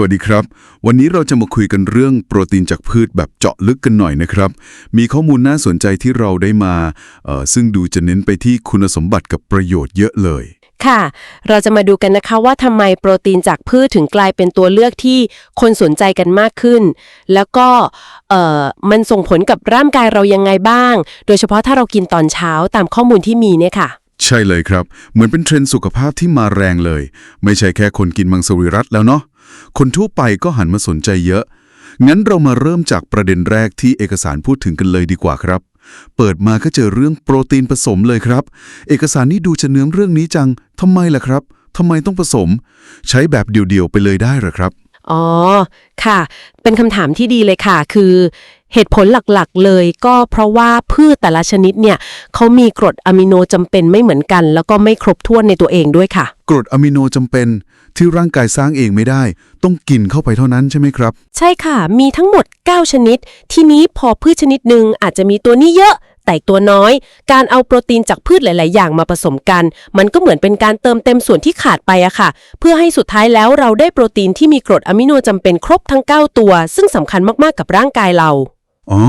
วัสดีครับ วันนี้เราจะมาคุยกันเรื่องโปรตีนจากพืชแบบเจาะลึกกันหน่อยนะครับ มีข้อมูลน่าสนใจที่เราได้มา ซึ่งดูจะเน้นไปที่คุณสมบัติกับประโยชน์เยอะเลย ค่ะ เราจะมาดูกันนะคะว่าทำไมโปรตีนจากพืชถึงกลายเป็นตัวเลือกที่คนสนใจกันมากขึ้น แล้วก็มันส่งผลกับร่างกายเรายังไงบ้าง โดยเฉพาะถ้าเรากินตอนเช้าตามข้อมูลที่มีเนี่ยค่ะ ใช่เลยครับ เหมือนเป็นเทรนด์สุขภาพที่มาแรงเลย ไม่ใช่แค่คนกินมังสวิรัตแล้วเนาะคนทั่วไปก็หันมาสนใจเยอะ งั้นเรามาเริ่มจากประเด็นแรกที่เอกสารพูดถึงกันเลยดีกว่าครับ เปิดมาก็เจอเรื่องโปรตีนผสมเลยครับ เอกสารนี้ดูจะเนื้อเรื่องนี้จังทำไมล่ะครับทำไมต้องผสม ใช้แบบเดี่ยวๆไปเลยได้หรอครับอ๋อ ค่ะ เป็นคำถามที่ดีเลยค่ะ คือ เหตุผลหลักๆ เลยก็เพราะว่าพืชแต่ละชนิดเนี่ยเขามีกรดอะมิโนจำเป็นไม่เหมือนกัน แล้วก็ไม่ครบถ้วนในตัวเองด้วยค่ะ กรดอะมิโนจำเป็นที่ร่างกายสร้างเองไม่ได้ ต้องกินเข้าไปเท่านั้นใช่ไหมครับ ใช่ค่ะ มีทั้งหมด 9 ชนิด ทีนี้พอพืชชนิดหนึ่งอาจจะมีตัวนี้เยอะแต่อีกตัวน้อย การเอาโปรตีนจากพืชหลาย ๆ อย่างมาผสมกัน มันก็เหมือนเป็นการเติมเต็มส่วนที่ขาดไปอะค่ะ เพื่อให้สุดท้ายแล้วเราได้โปรตีนที่มีกรดอะมิโนจำเป็นครบทั้ง 9 ตัว ซึ่งสำคัญมาก ๆ กับร่างกายเรา อ๋อ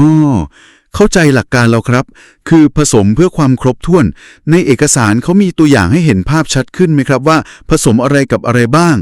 เข้าใจหลักการแล้วครับ คือผสมเพื่อความครบถ้วน ในเอกสารเขามีตัวอย่างให้เห็นภาพชัดขึ้นไหมครับว่า ผสมอะไรกับอะไรบ้าง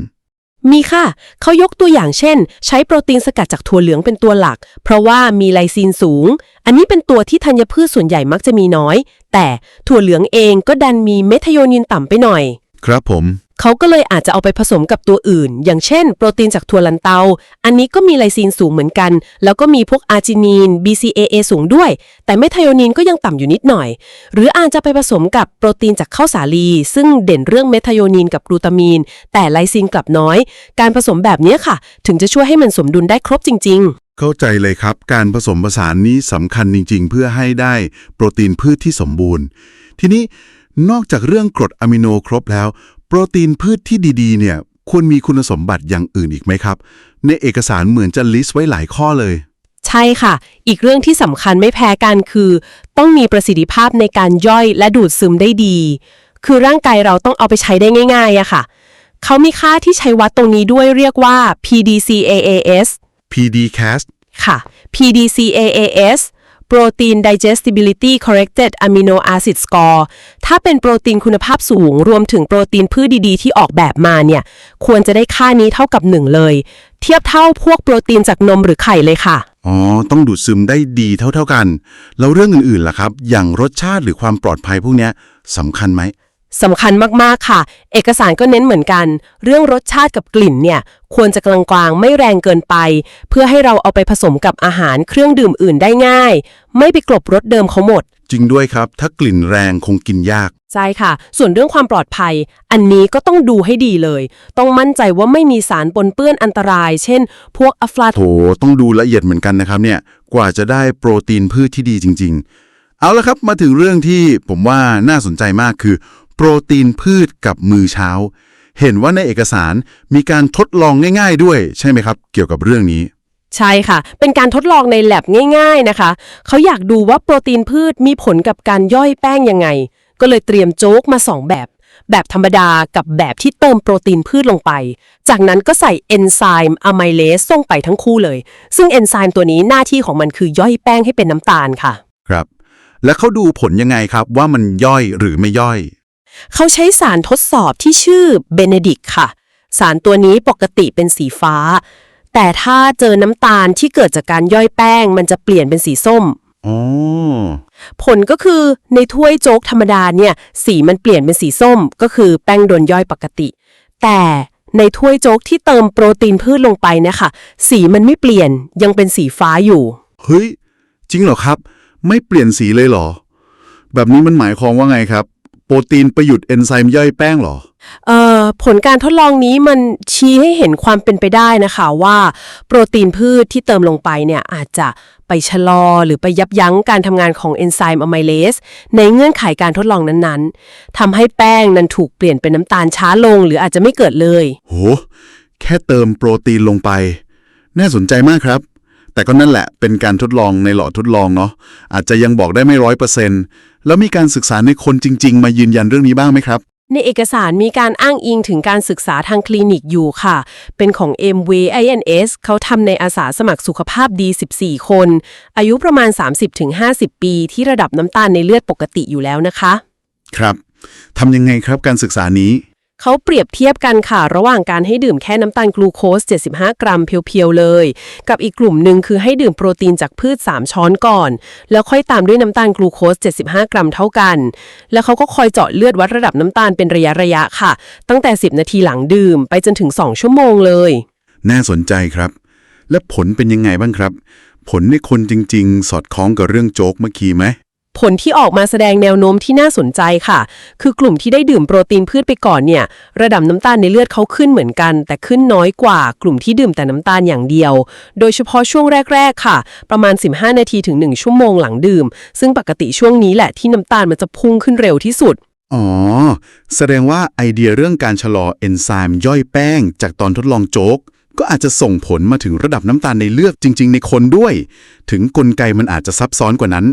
มีค่ะ เขายกตัวอย่างเช่น ใช้โปรตีนสกัดจากถั่วเหลืองเป็นตัวหลัก เพราะว่ามีไลซีนสูง อันนี้เป็นตัวที่ธัญพืชส่วนใหญ่มักจะมีน้อย แต่ถั่วเหลืองเองก็ดันมีเมทาโยนินต่ำไปหน่อย ครับผม เขาก็เลยอาจจะเอาไปผสมกับตัวอื่น อย่างเช่น โปรตีนจากถั่วลันเตา อันนี้ก็มีไลซีนสูงเหมือนกัน แล้วก็มีพวกอาร์จินีน BCAA สูงด้วย แต่เมทาโยนินก็ยังต่ำอยู่นิดหน่อย หรืออาจจะไปผสมกับโปรตีนจากข้าวสาลี ซึ่งเด่นเรื่องเมทาโยนินกับกลูตามีน แต่ไลซีนกลับน้อย การผสมแบบนี้ค่ะ ถึงจะช่วยให้มันสมดุลได้ครบจริง ๆเข้าใจเลยครับ การผสมผสานนี้สำคัญจริง ๆ เพื่อให้ได้โปรตีนพืชที่สมบูรณ์ ทีนี้นอกจากเรื่องกรดอะมิโนครบแล้ว รตีนพืชที่ดีๆ เนี่ยควรมีคุณสมบัติอย่างอื่นอีกไหมครับ ในเอกสารเหมือนจะลิสต์ไว้หลายข้อเลย ใช่ค่ะ อีกเรื่องที่สำคัญไม่แพ้กันคือ ต้องมีประสิทธิภาพในการย่อยและดูดซึมได้ดี คือร่างกายเราต้องเอาไปใช้ได้ง่ายๆอะค่ะ เขามีค่าที่ใช้วัดตรงนี้ด้วยเรียกว่า PDCAAS PDCAS ค่ะ PDCAAS Protein Digestibility Corrected Amino Acid Score ถ้าเป็นโปรตีนคุณภาพสูง รวมถึงโปรตีนพืชดีๆ ที่ออกแบบมาเนี่ย ควรจะได้ค่านี้เท่ากับ 1 เลย เทียบเท่าพวกโปรตีนจากนมหรือไข่เลยค่ะ อ๋อ ต้องดูดซึมได้ดีเท่าๆกัน แล้วเรื่องอื่นๆล่ะครับ อย่างรสชาติหรือความปลอดภัยพวกเนี้ยสำคัญไหม สำคัญมากๆค่ะ เอกสารก็เน้นเหมือนกัน เรื่องรสชาติกับกลิ่นเนี่ย ควรจะกลางๆ ไม่แรงเกินไป เพื่อให้เราเอาไปผสมกับอาหารเครื่องดื่มอื่นได้ง่าย ไม่ไปกลบรสเดิมเขาหมด จริงด้วยครับ ถ้ากลิ่นแรงคงกินยาก ใช่ค่ะ ส่วนเรื่องความปลอดภัย อันนี้ก็ต้องดูให้ดีเลย ต้องมั่นใจว่าไม่มีสารปนเปื้อนอันตราย เช่น พวกอะฟลาโถต้องดูละเอียดเหมือนกันนะครับเนี่ย กว่าจะได้โปรตีนพืชที่ดีจริง ๆ เอาละครับมาถึงเรื่องที่ผมว่าน่าสนใจมากคือ โปรตีนพืชกับมือเช้า เห็นว่าในเอกสารมีการทดลองง่าย ๆ ด้วยใช่ไหมครับ เกี่ยวกับเรื่องนี้ ใช่ค่ะ เป็นการทดลองในแ a บง่าย ๆนะคะ เขาอยากดูว่าโปรตีนพืชมีผลกับการย่อยแป้งยังไง ก็เลยเตรียมโจ๊กมาสองแบบ แบบธรรมดากับแบบที่เติมโปรตีนพืชลงไป จากนั้นก็ใส่เอนไซม์อะไมเลสส่งไปทั้งคู่เลย ซึ่งเอนไซม์ตัวนี้หน้าที่ของมันคือย่อยแป้งให้เป็นน้ำตาลค่ะ ครับ แล้วเขาดูผลยังไงครับว่ามันย่อยหรือไม่ย่อย เขาใช้สารทดสอบที่ชื่อเบเนดิกค่ะ สารตัวนี้ปกติเป็นสีฟ้า แต่ถ้าเจอน้ำตาลที่เกิดจากการย่อยแป้ง มันจะเปลี่ยนเป็นสีส้ม อ๋อ ผลก็คือในถ้วยโจ๊กธรรมดาเนี่ย สีมันเปลี่ยนเป็นสีส้ม ก็คือแป้งโดนย่อยปกติ แต่ในถ้วยโจ๊กที่เติมโปรตีนพืชลงไปเนี่ยค่ะสีมันไม่เปลี่ยนยังเป็นสีฟ้าอยู่ เฮ้ย จริงเหรอครับ ไม่เปลี่ยนสีเลยเหรอ แบบนี้มันหมายความว่าไงครับ โปรตีนไปหยุดเอนไซม์ย่อยแป้งเหรอ เอ่อผลการทดลองนี้มันชี้ให้เห็นความเป็นไปได้นะคะว่า โปรตีนพืชที่เติมลงไปเนี่ยอาจจะไปชะลอหรือไปยับยั้งการทำงานของเอนไซม์อะไมเลสในเงื่อนไขการทดลองนั้นๆทำให้แป้งนั้นถูกเปลี่ยนเป็นน้ำตาลช้าลง หรืออาจจะไม่เกิดเลย โห แค่เติมโปรตีนลงไป น่าสนใจมากครับ แต่ก็นั่นแหละเป็นการทดลองในหลอดทดลองเนาะอาจจะยังบอกได้ไม่ร้อยเปอร์เซ็นต์แล้วมีการศึกษาในคนจริง ๆ มายืนยันเรื่องนี้บ้างไหมครับ ในเอกสารมีการอ้างอิงถึงการศึกษาทางคลินิกอยู่ค่ะ เป็นของ MV INS เขาทำในอาสาสมัครสุขภาพดี 14 คน อายุประมาณ 30-50 ปี ที่ระดับน้ำตาลในเลือดปกติอยู่แล้วนะคะ ครับทำยังไงครับการศึกษานี้ เขาเปรียบเทียบกันค่ะ ระหว่างการให้ดื่มแค่น้ำตาลกลูโคส 75 กรัมเพียวๆเลย กับอีกกลุ่มหนึ่งคือให้ดื่มโปรตีนจากพืช 3 ช้อนก่อน แล้วค่อยตามด้วยน้ำตาลกลูโคส 75 กรัมเท่ากัน แล้วเขาก็คอยเจาะเลือดวัดระดับน้ำตาลเป็นระยะระยะๆค่ะ ตั้งแต่ 10 นาทีหลังดื่ม ไปจนถึง 2 ชั่วโมงเลย น่าสนใจครับ และผลเป็นยังไงบ้างครับ ผลในคนจริง ๆ สอดคล้องกับเรื่องโจ๊กเมื่อกี้ไหม ผลที่ออกมาแสดงแนวโน้มที่น่าสนใจค่ะ คือกลุ่มที่ได้ดื่มโปรตีนพืชไปก่อนเนี่ย ระดับน้ำตาลในเลือดเขาขึ้นเหมือนกัน แต่ขึ้นน้อยกว่ากลุ่มที่ดื่มแต่น้ำตาลอย่างเดียว โดยเฉพาะช่วงแรก ๆ ค่ะ ประมาณ 15 นาทีถึง 1 ชั่วโมงหลังดื่ม ซึ่งปกติช่วงนี้แหละที่น้ำตาลมันจะพุ่งขึ้นเร็วที่สุด อ๋อ แสดงว่าไอเดียเรื่องการชะลอเอนไซม์ย่อยแป้ง จากตอนทดลองโจ๊ก ก็อาจจะส่งผลมาถึงระดับน้ำตาลในเลือดจริง ๆ ในคนด้วย ถึงกลไกมันอาจจะซับซ้อนกว่านั้น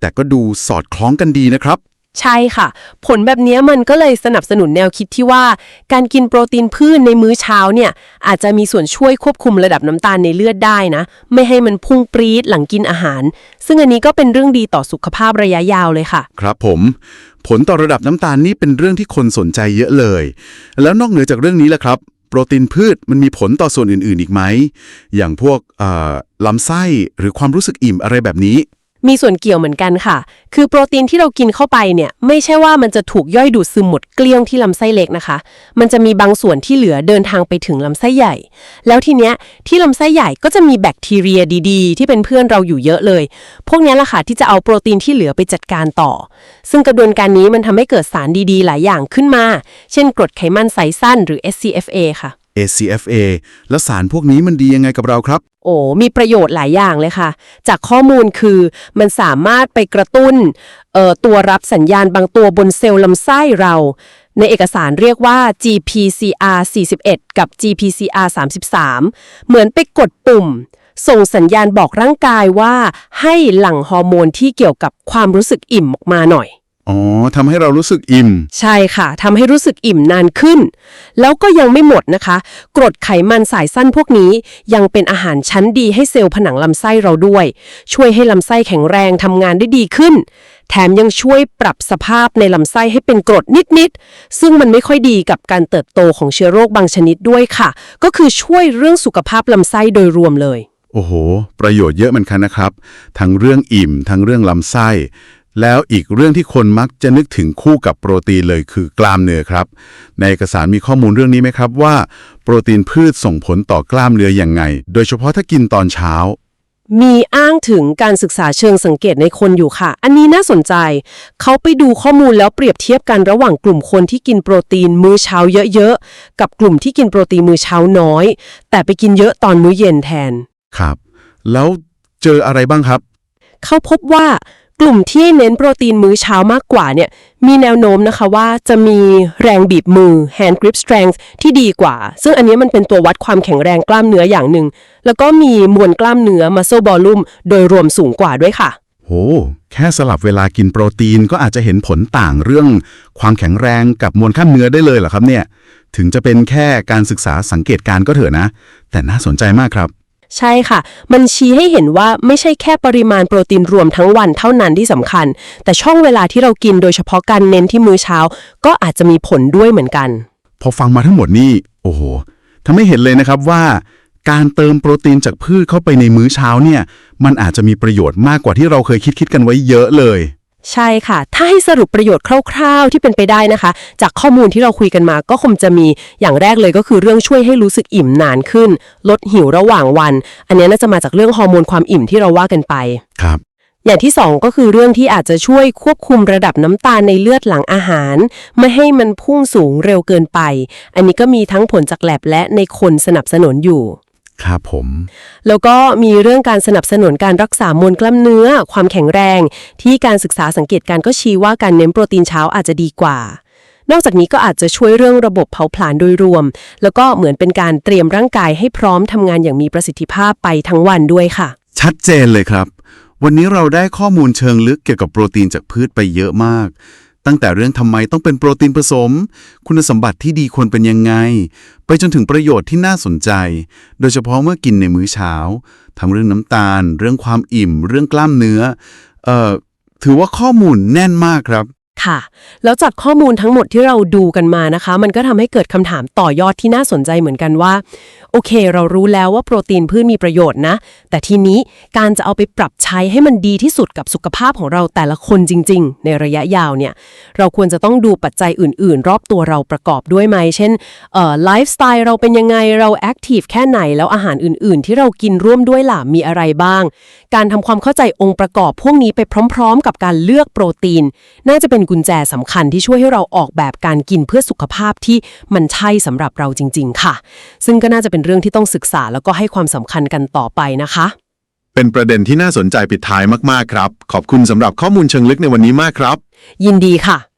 แต่ก็ดูสอดคล้องกันดีนะครับ ใช่ค่ะ ผลแบบนี้มันก็เลยสนับสนุนแนวคิดที่ว่า การกินโปรตีนพืชในมื้อเช้าเนี่ยอาจจะมีส่วนช่วยควบคุมระดับน้ำตาลในเลือดได้นะ ไม่ให้มันพุ่งปรี๊ดหลังกินอาหาร ซึ่งอันนี้ก็เป็นเรื่องดีต่อสุขภาพระยะยาวเลยค่ะ ครับผม ผลต่อระดับน้ำตาลนี่เป็นเรื่องที่คนสนใจเยอะเลย แล้วนอกเหนือจากเรื่องนี้ล่ะครับ โปรตีนพืชมันมีผลต่อส่วนอื่นๆอีกไหม อย่างพวกลำไส้หรือความรู้สึกอิ่มอะไรแบบนี้ มีส่วนเกี่ยวเหมือนกันค่ะ คือโปรตีนที่เรากินเข้าไปเนี่ยไม่ใช่ว่ามันจะถูกย่อยดูดซึมหมดเกลี้ยงที่ลำไส้เล็กนะคะ มันจะมีบางส่วนที่เหลือเดินทางไปถึงลำไส้ใหญ่ แล้วทีเนี้ยที่ลำไส้ใหญ่ก็จะมีแบคทีเรียดีๆ ที่เป็นเพื่อนเราอยู่เยอะเลย พวกนี้แหละค่ะที่จะเอาโปรตีนที่เหลือไปจัดการต่อ ซึ่งกระบวนการนี้มันทำให้เกิดสารดีๆ หลายอย่างขึ้นมา เช่นกรดไขมันไซสั้นหรือ SCFA ค่ะ ACFA แล้วสารพวกนี้มันดียังไงกับเราครับ โอ้ มีประโยชน์หลายอย่างเลยค่ะ จากข้อมูลคือมันสามารถไปกระตุ้นเอ่อตัวรับสัญญาณบางตัวบนเซลล์ลำไส้เรา ในเอกสารเรียกว่า GPCR 41 กับ GPCR 33 เหมือนไปกดปุ่ม ส่งสัญญาณบอกร่างกายว่าให้หลั่งฮอร์โมนที่เกี่ยวกับความรู้สึกอิ่มออกมาหน่อย อ๋อทำให้เรารู้สึกอิ่ม ใช่ค่ะทำให้รู้สึกอิ่มนานขึ้น แล้วก็ยังไม่หมดนะคะ กรดไขมันสายสั้นพวกนี้ยังเป็นอาหารชั้นดีให้เซลล์ผนังลำไส้เราด้วย ช่วยให้ลำไส้แข็งแรงทำงานได้ดีขึ้น แถมยังช่วยปรับสภาพในลำไส้ให้เป็นกรดนิดๆ ซึ่งมันไม่ค่อยดีกับการเติบโตของเชื้อโรคบางชนิดด้วยค่ะ ก็คือช่วยเรื่องสุขภาพลำไส้โดยรวมเลย โอ้โห ประโยชน์เยอะเหมือนกันนะครับ ทั้งเรื่องอิ่ม ทั้งเรื่องลำไส้ แล้วอีกเรื่องที่คนมักจะนึกถึงคู่กับโปรตีนเลยคือกล้ามเนื้อครับ ในเอกสารมีข้อมูลเรื่องนี้ไหมครับว่า โปรตีนพืชส่งผลต่อกล้ามเนื้ออย่างไง โดยเฉพาะถ้ากินตอนเช้า มีอ้างถึงการศึกษาเชิงสังเกตในคนอยู่ค่ะ อันนี้น่าสนใจ เขาไปดูข้อมูลแล้วเปรียบเทียบกันระหว่างกลุ่มคนที่กินโปรตีนมื้อเช้าเยอะๆ กับกลุ่มที่กินโปรตีนมื้อเช้าน้อย แต่ไปกินเยอะตอนมื้อเย็นแทน ครับ แล้วเจออะไรบ้างครับ เขาพบว่า กลุ่มที่เน้นโปรตีนมื้อเช้ามากกว่าเนี่ยมีแนวโน้มนะคะว่าจะมีแรงบีบมือ hand grip strength ที่ดีกว่า ซึ่งอันนี้มันเป็นตัววัดความแข็งแรงกล้ามเนื้ออย่างหนึ่ง แล้วก็มีมวลกล้ามเนื้อ muscle volume โดยรวมสูงกว่าด้วยค่ะ โห แค่สลับเวลากินโปรตีนก็อาจจะเห็นผลต่างเรื่อง ความแข็งแรงกับมวลข้ามเนื้อได้เลยเหรอครับเนี่ย ถึงจะเป็นแค่การศึกษาสังเกตการณ์ก็เถอะนะ แต่น่าสนใจมากครับ ใช่ค่ะ มันชี้ให้เห็นว่าไม่ใช่แค่ปริมาณโปรตีนรวมทั้งวันเท่านั้นที่สำคัญ แต่ช่องเวลาที่เรากินโดยเฉพาะการเน้นที่มื้อเช้า ก็อาจจะมีผลด้วยเหมือนกัน พอฟังมาทั้งหมดนี่โอ้โหทำให้เห็นเลยนะครับว่า การเติมโปรตีนจากพืชเข้าไปในมื้อเช้าเนี่ย มันอาจจะมีประโยชน์มากกว่าที่เราเคยคิดคิดกันไว้เยอะเลย ใช่ค่ะ ถ้าให้สรุปประโยชน์คร่าวๆ ที่เป็นไปได้นะคะ จากข้อมูลที่เราคุยกันมาก็คงจะมีอย่างแรกเลยก็คือเรื่องช่วยให้รู้สึกอิ่มนานขึ้น ลดหิวระหว่างวัน อันนี้น่าจะมาจากเรื่องฮอร์โมนความอิ่มที่เราว่ากันไป ครับ อย่างที่สองก็คือเรื่องที่อาจจะช่วยควบคุมระดับน้ำตาลในเลือดหลังอาหาร ไม่ให้มันพุ่งสูงเร็วเกินไป อันนี้ก็มีทั้งผลจากแลบและในคนสนับสนุนอยู่ ครับผม แล้วก็มีเรื่องการสนับสนุนการรักษามวลกล้ามเนื้อ ความแข็งแรง ที่การศึกษาสังเกตการณ์ก็ชี้ว่าการเน้นโปรตีนเช้าอาจจะดีกว่า นอกจากนี้ก็อาจจะช่วยเรื่องระบบเผาผลาญโดยรวม แล้วก็เหมือนเป็นการเตรียมร่างกายให้พร้อมทำงานอย่างมีประสิทธิภาพไปทั้งวันด้วยค่ะ ชัดเจนเลยครับ วันนี้เราได้ข้อมูลเชิงลึกเกี่ยวกับโปรตีนจากพืชไปเยอะมาก ตั้งแต่เรื่องทำไมต้องเป็นโปรตีนผสม คุณสมบัติที่ดีควรเป็นยังไง ไปจนถึงประโยชน์ที่น่าสนใจ โดยเฉพาะเมื่อกินในมื้อเช้า ทั้งเรื่องน้ำตาล เรื่องความอิ่ม เรื่องกล้ามเนื้อ เอ่อ ถือว่าข้อมูลแน่นมากครับ ค่ะ แล้วจากข้อมูลทั้งหมดที่เราดูกันมานะคะ มันก็ทำให้เกิดคำถามต่อยอดที่น่าสนใจเหมือนกันว่า โอเค เรารู้แล้วว่าโปรตีนพืชมีประโยชน์นะ แต่ทีนี้การจะเอาไปปรับ ช้ให้มันดีที่สุดกับสุขภาพของเราแต่ละคนจริง ๆ ในระยะยาวเนี่ย เราควรจะต้องดูปัจจัยอื่น ๆ รอบตัวเราประกอบด้วยไหม เช่นเอ่อไลฟ์สไตล์เราเป็นยังไง เราแอคทีฟแค่ไหน แล้วอาหารอื่น ๆ ที่เรากินร่วมด้วยล่ะ มีอะไรบ้าง การทำความเข้าใจองค์ประกอบพวกนี้ไปพร้อม ๆ กับการเลือกโปรตีน น่าจะเป็นกุญแจสำคัญที่ช่วยให้เราออกแบบการกินเพื่อสุขภาพที่มันใช่สำหรับเราจริง ๆ ค่ะ ซึ่งก็น่าจะเป็นเรื่องที่ต้องศึกษาแล้วก็ให้ความสำคัญกันต่อไปนะคะ เป็นประเด็นที่น่าสนใจปิดท้ายมากๆครับ ขอบคุณสำหรับข้อมูลเชิงลึกในวันนี้มากครับ ยินดีค่ะ